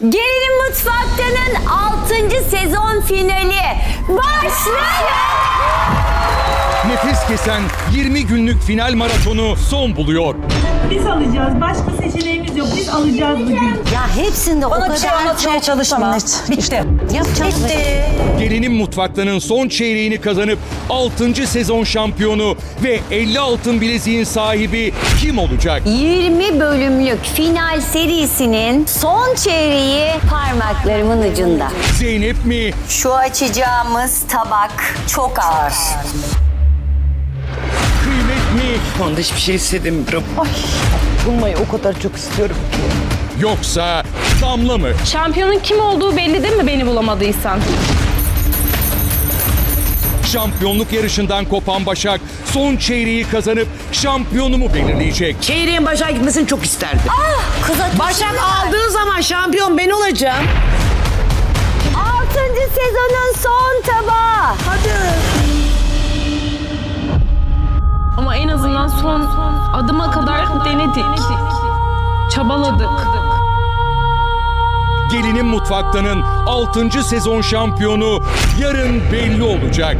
Gelinin Mutfakta'nın 6. sezon finali başlıyor. Nefes kesen 20 günlük final maratonu son buluyor. Biz alacağız. Başka seçeneğimiz yok. Biz alacağız bugün. Ya hepsinde o Bana kadar bir şey anlatmaya çok çalışma. Tamam. Bitti. Yapacağız. Bitti. Gelinin Mutfakta'nın son çeyreğini kazanıp 6. sezon şampiyonu ve 50 altın bileziğin sahibi kim olacak? 20 bölümlük final serisinin son çeyreği parmaklarımın ucunda. Zeynep mi? Şu açacağımız tabak çok ağır. Onda hiçbir şey hissedemiyorum. Bulmayı o kadar çok istiyorum ki. Yoksa Damla mı? Şampiyonun kim olduğu belli değil mi beni bulamadıysan? Şampiyonluk yarışından kopan Başak son çeyreği kazanıp şampiyonumu belirleyecek. Çeyreğin Başak'a gitmesini çok isterdim. Kız ateşi Başak aldığı zaman şampiyon ben olacağım. 6. sezonun son son adıma kadar denedik. Çabaladık. Gelinin Mutfakta'nın 6. sezon şampiyonu yarın belli olacak.